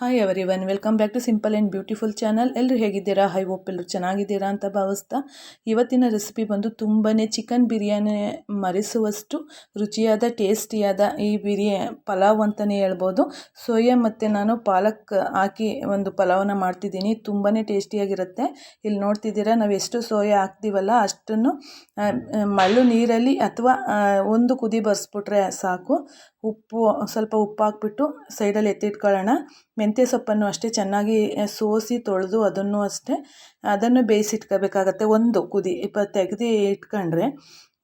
Hi everyone welcome back to simple and beautiful channel ಎಲ್ಲರೂ ಹೇಗಿದ್ದೀರಾ high ಎಲ್ಲರೂ ಚೆನ್ನಾಗಿದ್ದೀರಾ ಅಂತ ಭಾವಿಸ್ತಾ ಇವತ್ತಿನ ರೆಸಿಪಿ ಬಂದು ತುಂಬಾ ಚಿಕನ್ ಬಿರಿಯಾನಿ ಮರೆಸುವಷ್ಟು ರುಚಿಯಾದ ಟೇಸ್ಟಿಯಾದ ಈ ಬಿರಿಯಾ ಪಲಾವ್ ಅಂತಲೇ ಹೇಳ್ಬೋದು. ಸೋಯಾ ಮತ್ತು ನಾನು ಪಾಲಕ್ ಹಾಕಿ ಒಂದು ಪಲಾವನ್ನ ಮಾಡ್ತಿದ್ದೀನಿ. ತುಂಬಾ ಟೇಸ್ಟಿಯಾಗಿರುತ್ತೆ ಇಲ್ಲಿ ನೋಡ್ತಿದ್ದೀರಾ, ನಾವು ಎಷ್ಟು ಸೋಯಾ ಹಾಕ್ತೀವಲ್ಲ ಅಷ್ಟನ್ನು ಮಳ್ಳು ನೀರಲ್ಲಿ ಅಥವಾ ಒಂದು ಕುದಿ ಬರ್ಸ್ಬಿಟ್ರೆ ಸಾಕು. ಉಪ್ಪು, ಸ್ವಲ್ಪ ಉಪ್ಪು ಹಾಕ್ಬಿಟ್ಟು ಸೈಡಲ್ಲಿ ಎತ್ತಿಟ್ಕೊಳ್ಳೋಣ. ಮೆಂತ್ಯ ಸೊಪ್ಪನ್ನು ಅಷ್ಟೇ ಚೆನ್ನಾಗಿ ಸೋಸಿ ತೊಳೆದು ಅದನ್ನು ಅಷ್ಟೇ, ಅದನ್ನು ಬೇಯಿಸಿಟ್ಕೋಬೇಕಾಗತ್ತೆ ಒಂದು ಕುದಿ, ಇಪ್ಪ, ತೆಗೆದು ಇಟ್ಕೊಂಡ್ರೆ.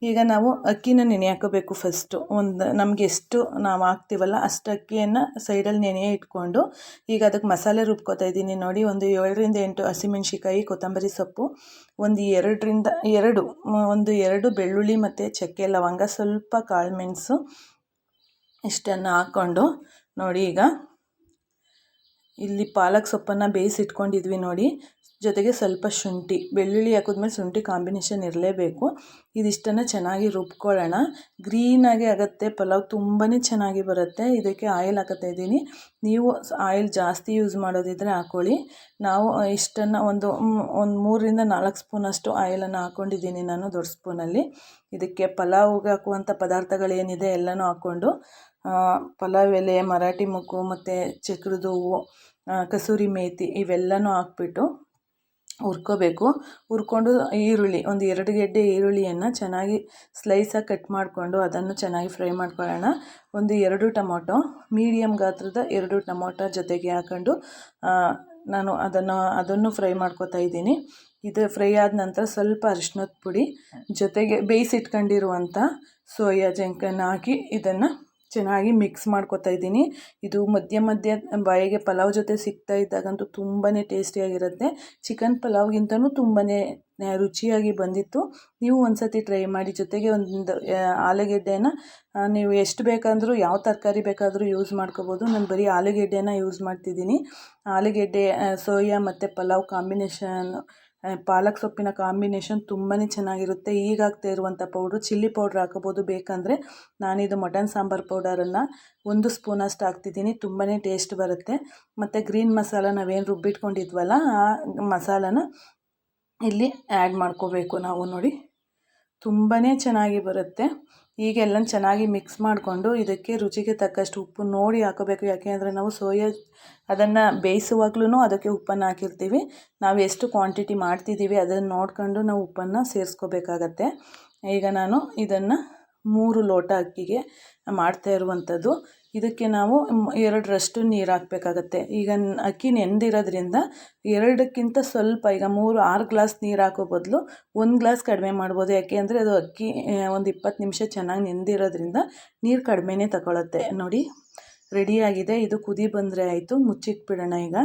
ಈಗ ನಾವು ಅಕ್ಕಿನ ನೆನೆ ಹಾಕೋಬೇಕು ಫಸ್ಟು ಒಂದು, ನಮಗೆ ಎಷ್ಟು ನಾವು ಹಾಕ್ತೀವಲ್ಲ ಅಷ್ಟು ಅಕ್ಕಿಯನ್ನು ಸೈಡಲ್ಲಿ ನೆನೆ ಇಟ್ಕೊಂಡು, ಈಗ ಅದಕ್ಕೆ ಮಸಾಲೆ ರುಬ್ಕೋತಾ ಇದ್ದೀನಿ. ನೋಡಿ, ಒಂದು ಏಳರಿಂದ ಎಂಟು ಹಸಿಮೆಣ್ಸಿಕಾಯಿ ಕೊತ್ತಂಬರಿ ಸೊಪ್ಪು, ಒಂದು ಎರಡರಿಂದ, ಎರಡು, ಒಂದು ಎರಡು ಬೆಳ್ಳುಳ್ಳಿ ಮತ್ತು ಚಕ್ಕೆ ಲವಂಗ, ಸ್ವಲ್ಪ ಕಾಳು ಮೆಣಸು ಇಷ್ಟನ್ನು ಹಾಕ್ಕೊಂಡು ನೋಡಿ ಈಗ. ಇಲ್ಲಿ ಪಾಲಕ್ ಸೊಪ್ಪನ್ನು ಬೇಯಿಸಿಟ್ಕೊಂಡಿದ್ವಿ ನೋಡಿ. ಜೊತೆಗೆ ಸ್ವಲ್ಪ ಶುಂಠಿ, ಬೆಳ್ಳುಳ್ಳಿ ಹಾಕಿದ್ಮೇಲೆ ಶುಂಠಿ ಕಾಂಬಿನೇಷನ್ ಇರಲೇಬೇಕು. ಇದಿಷ್ಟನ್ನು ಚೆನ್ನಾಗಿ ರುಬ್ಕೊಳ್ಳೋಣ. ಗ್ರೀನಾಗೆ ಆಗುತ್ತೆ, ಪಲಾವ್ ತುಂಬಾ ಚೆನ್ನಾಗಿ ಬರುತ್ತೆ. ಇದಕ್ಕೆ ಆಯಿಲ್ ಹಾಕತ್ತಾ ಇದ್ದೀನಿ. ನೀವು ಆಯಿಲ್ ಜಾಸ್ತಿ ಯೂಸ್ ಮಾಡೋದಿದ್ದರೆ ಹಾಕ್ಕೊಳ್ಳಿ ನಾವು ಇಷ್ಟನ್ನು ಒಂದು ಒಂದು ಮೂರರಿಂದ ನಾಲ್ಕು ಸ್ಪೂನಷ್ಟು ಆಯಿಲನ್ನು ಹಾಕ್ಕೊಂಡಿದ್ದೀನಿ ನಾನು ದೊಡ್ಡ ಸ್ಪೂನಲ್ಲಿ. ಇದಕ್ಕೆ ಪಲಾವ್ಗೆ ಹಾಕುವಂಥ ಪದಾರ್ಥಗಳೇನಿದೆ ಎಲ್ಲನೂ ಹಾಕ್ಕೊಂಡು ಪಲಾವ್ ಎಲೆ, ಮರಾಠಿ ಮೊಗ್ಗು ಮತ್ತು ಚಕ್ರದ ಕಸೂರಿ ಮೇಥಿ ಇವೆಲ್ಲನೂ ಹಾಕ್ಬಿಟ್ಟು ಹುರ್ಕೋಬೇಕು. ಹುರ್ಕೊಂಡು ಈರುಳ್ಳಿ, ಒಂದು ಎರಡು ಗೆಡ್ಡೆ ಈರುಳ್ಳಿಯನ್ನು ಚೆನ್ನಾಗಿ ಸ್ಲೈಸಾಗಿ ಕಟ್ ಮಾಡಿಕೊಂಡು ಅದನ್ನು ಚೆನ್ನಾಗಿ ಫ್ರೈ ಮಾಡ್ಕೊಳ್ಳೋಣ. ಒಂದು ಎರಡು ಟೊಮೊಟೊ ಮೀಡಿಯಮ್ ಗಾತ್ರದ ಎರಡು ಟೊಮೊಟೊ ಜೊತೆಗೆ ಹಾಕ್ಕೊಂಡು ನಾನು ಅದನ್ನು ಅದನ್ನು ಫ್ರೈ ಮಾಡ್ಕೋತಾ ಇದ್ದೀನಿ. ಇದು ಫ್ರೈ ಆದ ನಂತರ ಸ್ವಲ್ಪ ಅರಿಶಿನದ ಪುಡಿ, ಜೊತೆಗೆ ಬೇಯಿಸಿಟ್ಕೊಂಡಿರುವಂಥ ಸೋಯಾ ಜಂಕನ್ನು ಹಾಕಿ ಇದನ್ನು ಚೆನ್ನಾಗಿ ಮಿಕ್ಸ್ ಮಾಡ್ಕೊತಾ ಇದ್ದೀನಿ. ಇದು ಮಧ್ಯ ಮಧ್ಯ ಬಾಯಿಗೆ ಪಲಾವ್ ಜೊತೆ ಸಿಗ್ತಾ ಇದ್ದಾಗಂತೂ ತುಂಬಾ ಟೇಸ್ಟಿಯಾಗಿರುತ್ತೆ ಚಿಕನ್ ಪಲಾವ್ಗಿಂತನೂ ತುಂಬಾ ರುಚಿಯಾಗಿ ಬಂದಿತ್ತು. ನೀವು ಒಂದು ಸತಿ ಟ್ರೈ ಮಾಡಿ ಜೊತೆಗೆ ಒಂದು ಆಲೂಗೆಡ್ಡೆನ ನೀವು ಎಷ್ಟು ಬೇಕಾದರೂ, ಯಾವ ತರಕಾರಿ ಬೇಕಾದರೂ ಯೂಸ್ ಮಾಡ್ಕೋಬೋದು. ನಾನು ಬರೀ ಆಲೂಗೆಡ್ಡೆನ ಯೂಸ್ ಮಾಡ್ತಿದ್ದೀನಿ. ಆಲೂಗೆಡ್ಡೆ ಸೋಯಾ ಮತ್ತು ಪಲಾವ್ ಕಾಂಬಿನೇಷನ್ ಪಾಲಕ್ ಸೊಪ್ಪಿನ ಕಾಂಬಿನೇಷನ್ ತುಂಬಾ ಚೆನ್ನಾಗಿರುತ್ತೆ. ಈಗಾಗ್ತಾ ಇರುವಂಥ ಪೌಡ್ರು ಚಿಲ್ಲಿ ಪೌಡ್ರ್ ಹಾಕೋಬೋದು. ಬೇಕಂದರೆ ನಾನಿದು ಮಟನ್ ಸಾಂಬಾರು ಪೌಡರನ್ನು ಒಂದು ಸ್ಪೂನಷ್ಟು ಹಾಕ್ತಿದ್ದೀನಿ. ತುಂಬಾ ಟೇಸ್ಟ್ ಬರುತ್ತೆ. ಮತ್ತು ಗ್ರೀನ್ ಮಸಾಲ ನಾವೇನು ರುಬ್ಬಿಟ್ಕೊಂಡಿದ್ವಲ್ಲ, ಆ ಮಸಾಲನ ಇಲ್ಲಿ ಆ್ಯಡ್ ಮಾಡ್ಕೋಬೇಕು ನಾವು ನೋಡಿ. ತುಂಬಾ ಚೆನ್ನಾಗಿ ಬರುತ್ತೆ. ಈಗ ಎಲ್ಲ ಚೆನ್ನಾಗಿ ಮಿಕ್ಸ್ ಮಾಡಿಕೊಂಡು ಇದಕ್ಕೆ ರುಚಿಗೆ ತಕ್ಕಷ್ಟು ಉಪ್ಪು ನೋಡಿ ಹಾಕೋಬೇಕು. ಯಾಕೆ ಅಂದರೆ ನಾವು ಸೋಯಾ ಅದನ್ನು ಬೇಯಿಸುವಾಗ್ಲೂ ಅದಕ್ಕೆ ಉಪ್ಪನ್ನು ಹಾಕಿರ್ತೀವಿ. ನಾವು ಎಷ್ಟು ಕ್ವಾಂಟಿಟಿ ಮಾಡ್ತಿದ್ದೀವಿ ಅದನ್ನು ನೋಡ್ಕೊಂಡು ನಾವು ಉಪ್ಪನ್ನು ಸೇರಿಸ್ಕೋಬೇಕಾಗತ್ತೆ. ಈಗ ನಾನು ಇದನ್ನು ಮೂರು ಲೋಟ ಅಕ್ಕಿಗೆ ಮಾಡ್ತಾ ಇರುವಂಥದ್ದು. ಇದಕ್ಕೆ ನಾವು ಎರಡರಷ್ಟು ನೀರು ಹಾಕಬೇಕಾಗತ್ತೆ. ಈಗ ಅಕ್ಕಿ ನೆಂದಿರೋದ್ರಿಂದ ಎರಡಕ್ಕಿಂತ ಸ್ವಲ್ಪ, ಈಗ ಮೂರು, ಆರು ಗ್ಲಾಸ್ ನೀರು ಹಾಕೋ ಬದಲು ಒಂದು ಗ್ಲಾಸ್ ಕಡಿಮೆ ಮಾಡ್ಬೋದು. ಯಾಕೆ ಅಂದರೆ ಅದು ಅಕ್ಕಿ ಒಂದು ಇಪ್ಪತ್ತು ನಿಮಿಷ ಚೆನ್ನಾಗಿ ನೆಂದಿರೋದ್ರಿಂದ ನೀರು ಕಡಿಮೆನೇ ತಗೊಳತ್ತೆ. ನೋಡಿ ರೆಡಿಯಾಗಿದೆ ಇದು ಕುದಿ ಬಂದರೆ ಆಯಿತು. ಮುಚ್ಚಿಟ್ಬಿಡೋಣ ಈಗ.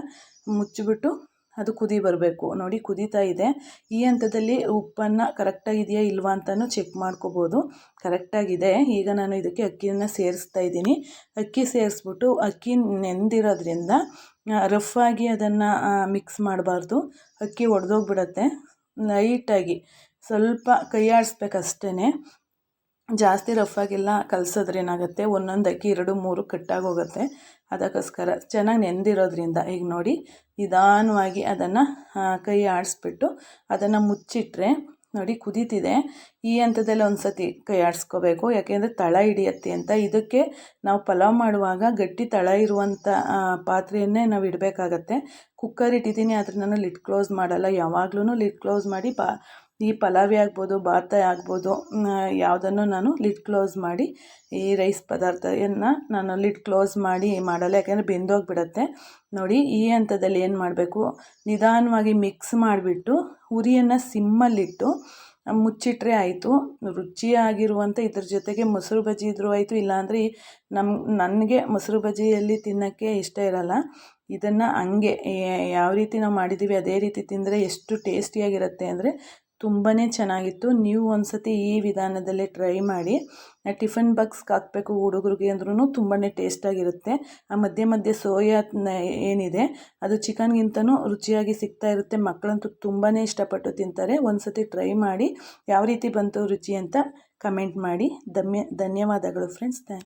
ಮುಚ್ಚಿಬಿಟ್ಟು ಅದು ಕುದಿ ಬರಬೇಕು. ನೋಡಿ, ಕುದೀತಾ ಇದೆ. ಈ ಹಂತದಲ್ಲಿ ಉಪ್ಪನ್ನು ಕರೆಕ್ಟಾಗಿದೆಯಾ ಇಲ್ವಾ ಅಂತಲೂ ಚೆಕ್ ಮಾಡ್ಕೋಬೋದು. ಕರೆಕ್ಟಾಗಿದೆ ಈಗ ನಾನು ಇದಕ್ಕೆ ಅಕ್ಕಿಯನ್ನು ಸೇರಿಸ್ತಾ ಇದ್ದೀನಿ. ಅಕ್ಕಿ ಸೇರಿಸ್ಬಿಟ್ಟು ಅಕ್ಕಿ ನೆಂದಿರೋದ್ರಿಂದ ಆಗಿ ಅದನ್ನು ಮಿಕ್ಸ್ ಮಾಡಬಾರ್ದು. ಅಕ್ಕಿ ಒಡೆದೋಗ್ಬಿಡತ್ತೆ. ಲೈಟಾಗಿ ಸ್ವಲ್ಪ ಕೈ ಆಡಿಸ್ಬೇಕಷ್ಟೇ ಜಾಸ್ತಿ ರಫಾಗೆಲ್ಲ ಕಲಸಿದ್ರೆ ಏನಾಗುತ್ತೆ? ಒಂದೊಂದು ಅಕ್ಕಿ ಎರಡು, ಮೂರು ಕಟ್ಟಾಗಿ ಹೋಗುತ್ತೆ. ಅದಕ್ಕೋಸ್ಕರ ಚೆನ್ನಾಗಿ ನೆಂದಿರೋದ್ರಿಂದ ಈಗ ನೋಡಿ, ನಿಧಾನವಾಗಿ ಅದನ್ನು ಕೈ ಆಡಿಸ್ಬಿಟ್ಟು ಅದನ್ನು ಮುಚ್ಚಿಟ್ರೆ ನೋಡಿ ಕುದೀತಿದೆ. ಈ ಹಂತದಲ್ಲಿ ಒಂದು ಸತಿ ಕೈ ಆಡಿಸ್ಕೋಬೇಕು. ಯಾಕೆಂದರೆ ತಳ ಹಿಡಿಯತ್ತೆ ಅಂತ. ಇದಕ್ಕೆ ನಾವು ಪಲಾವ್ ಮಾಡುವಾಗ ಗಟ್ಟಿ ತಳ ಇರುವಂಥ ಪಾತ್ರೆಯನ್ನೇ ನಾವು ಇಡಬೇಕಾಗತ್ತೆ. ಕುಕ್ಕರ್ ಇಟ್ಟಿದ್ದೀನಿ, ಆದರೆ ನಾನು ಲಿಡ್ ಕ್ಲೋಸ್ ಮಾಡಲ್ಲ. ಯಾವಾಗಲೂ ಲಿಡ್ ಕ್ಲೋಸ್ ಮಾಡಿ ಬಾ ಈ ಪಲಾವೇ ಆಗ್ಬೋದು ಬಾತ ಆಗ್ಬೋದು ಯಾವುದನ್ನು ನಾನು ಲಿಡ್ ಕ್ಲೋಸ್ ಮಾಡಿ ಈ ರೈಸ್ ಪದಾರ್ಥವನ್ನು ನಾನು ಲಿಡ್ ಕ್ಲೋಸ್ ಮಾಡಿ ಮಾಡಲ್ಲ, ಯಾಕೆಂದರೆ ಬೆಂದೋಗಿಬಿಡತ್ತೆ. ನೋಡಿ, ಈ ಹಂತದಲ್ಲಿ ಏನು ಮಾಡಬೇಕು? ನಿಧಾನವಾಗಿ ಮಿಕ್ಸ್ ಮಾಡಿಬಿಟ್ಟು ಉರಿಯನ್ನು ಸಿಮ್ಮಲ್ಲಿಟ್ಟು ಮುಚ್ಚಿಟ್ರೆ ಆಯಿತು. ರುಚಿಯಾಗಿರುವಂಥ ಇದ್ರ ಜೊತೆಗೆ ಮೊಸರು ಬಜ್ಜಿ ಇದ್ರೂ ಆಯಿತು, ಇಲ್ಲಾಂದರೆ ನಮ್ಮ ನನಗೆ ಮೊಸರು ಬಜ್ಜಿಯಲ್ಲಿ ತಿನ್ನೋಕ್ಕೆ ಇಷ್ಟ ಇರಲ್ಲ. ಇದನ್ನು ಹಂಗೆ ಯಾವ ರೀತಿ ನಾವು ಮಾಡಿದ್ದೀವಿ ಅದೇ ರೀತಿ ತಿಂದರೆ ಎಷ್ಟು ಟೇಸ್ಟಿಯಾಗಿರುತ್ತೆ ಅಂದರೆ ತುಂಬಾ ಚೆನ್ನಾಗಿತ್ತು. ನೀವು ಒಂದು ಸತಿ ಈ ವಿಧಾನದಲ್ಲೇ ಟ್ರೈ ಮಾಡಿ ಟಿಫನ್ ಬಾಕ್ಸ್ಗೆ ಹಾಕಬೇಕು ಹುಡುಗರಿಗೆ ಅಂದ್ರೂ ತುಂಬಾ ಟೇಸ್ಟಾಗಿರುತ್ತೆ ಆ ಮಧ್ಯೆ ಮಧ್ಯೆ ಸೋಯಾ ಏನಿದೆ, ಅದು ಚಿಕನ್ಗಿಂತನೂ ರುಚಿಯಾಗಿ ಸಿಗ್ತಾ ಇರುತ್ತೆ. ಮಕ್ಕಳಂತೂ ತುಂಬಾ ಇಷ್ಟಪಟ್ಟು ತಿಂತಾರೆ. ಒಂದು ಸತಿ ಟ್ರೈ ಮಾಡಿ, ಯಾವ ರೀತಿ ಬಂತು ರುಚಿ ಅಂತ ಕಮೆಂಟ್ ಮಾಡಿ. ಧನ್ಯ, ಧನ್ಯವಾದಗಳು ಫ್ರೆಂಡ್ಸ್ ಥ್ಯಾಂಕ್